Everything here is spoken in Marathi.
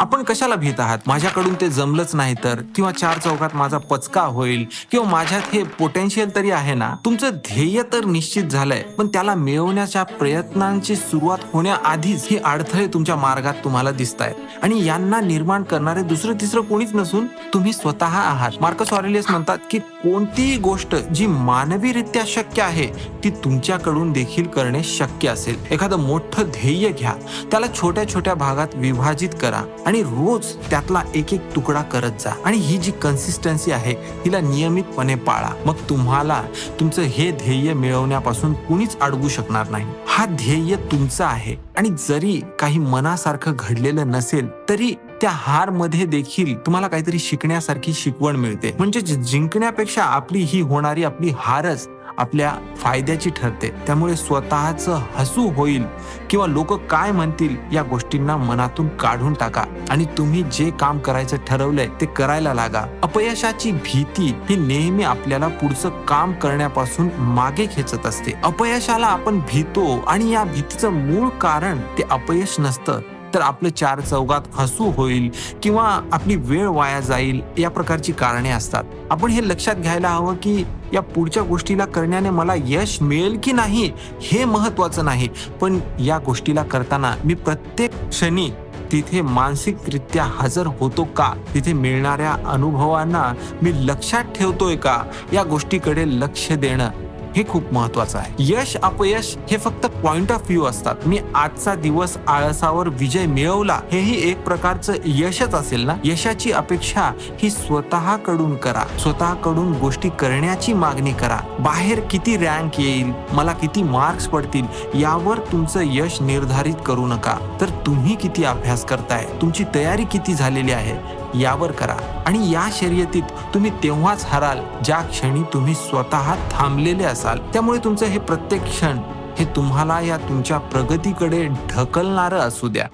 आपण कशाला भीत आहात? माझ्याकडून ते जमलंच नाही तर? किंवा चार चौकात माझा पचका होईल? किंवा माझ्यात हे पोटेन्शियल तरी आहे ना? तुमचं ध्येय तर निश्चित झालंय पण त्याला मिळवण्याच्या प्रयत्नांची सुरुवात होण्याआधीच ही अडथळे तुमच्या मार्गात तुम्हाला दिसत आहेत आणि यांना निर्माण करणारे दुसरं तिसरं कोणीच नसून तुम्ही स्वतः आहात. मार्कस ऑरेलियस म्हणतात की कोणतीही गोष्ट जी मानवीरित्या शक्य आहे ती तुमच्याकडून देखील करणे शक्य असेल. एखादं मोठं ध्येय घ्या. त्याला छोट्या छोट्या भागात विभाजित करा. आणि रोज त्यातला एक एक तुकडा करत जा. आणि ही जी कन्सिस्टन्सी आहे तिला नियमितपणे पाळा. मग तुम्हाला तुमचं हे ध्येय मिळवण्यापासून कुणीच अडवू शकणार नाही. हा ध्येय तुमचा आहे. आणि जरी काही मनासारखं घडलेलं नसेल तरी त्या हारमध्ये देखील तुम्हाला काहीतरी शिकण्यासारखी शिकवण मिळते. म्हणजे जिंकण्यापेक्षा आपली ही होणारी आपली हारच आपल्या फायद्याची ठरते. त्यामुळे स्वतःच हसू होईल किंवा लोक काय म्हणतील या गोष्टींना मनातून काढून टाका. आणि तुम्ही जे काम करायचं ठरवलंय ते करायला लागा. अपयशाची भीती ही नेहमी आपल्याला पुढचं काम करण्यापासून मागे खेचत असते. अपयशाला आपण भीतो आणि या भीतीचं मूळ कारण ते अपयश नसतं. तर आपलं चार चौघात हसू होईल किंवा आपली वेळ वाया जाईल या प्रकारची कारणे असतात. आपण हे लक्षात घ्यायला हवं की या पुढच्या गोष्टीला करण्याने मला यश मिळेल की नाही हे महत्वाचं नाही. पण या गोष्टीला करताना मी प्रत्येक क्षणी तिथे मानसिकरित्या हजर होतो का? तिथे मिळणाऱ्या अनुभवांना मी लक्षात ठेवतोय का? या गोष्टीकडे लक्ष देणं हे खूप महत्वाचं आहे. यश अपयश हे फक्त पॉइंट ऑफ व्ह्यू असतात. मी आजचा दिवस आळसावर विजय मिळवला हेही एक प्रकारचं यशच असेल ना? यशाची अपेक्षा ही स्वतःकडून करा. स्वतःकडून गोष्टी करण्याची मागणी करा. बाहेर किती रँक येईल मला किती मार्क्स पडतील यावर तुमचं यश निर्धारित करू नका. तर तुम्ही किती अभ्यास करताय? तुमची तयारी किती झालेली आहे? यावर करा. आणि या शर्यतीत तुम्ही तेव्हाच हराल ज्या क्षणी तुम्ही स्वतः थांबलेले असाल. त्यामुळे तुमचं हे प्रत्येक क्षण हे तुम्हाला या तुमच्या प्रगतीकडे ढकलणारं असू द्या.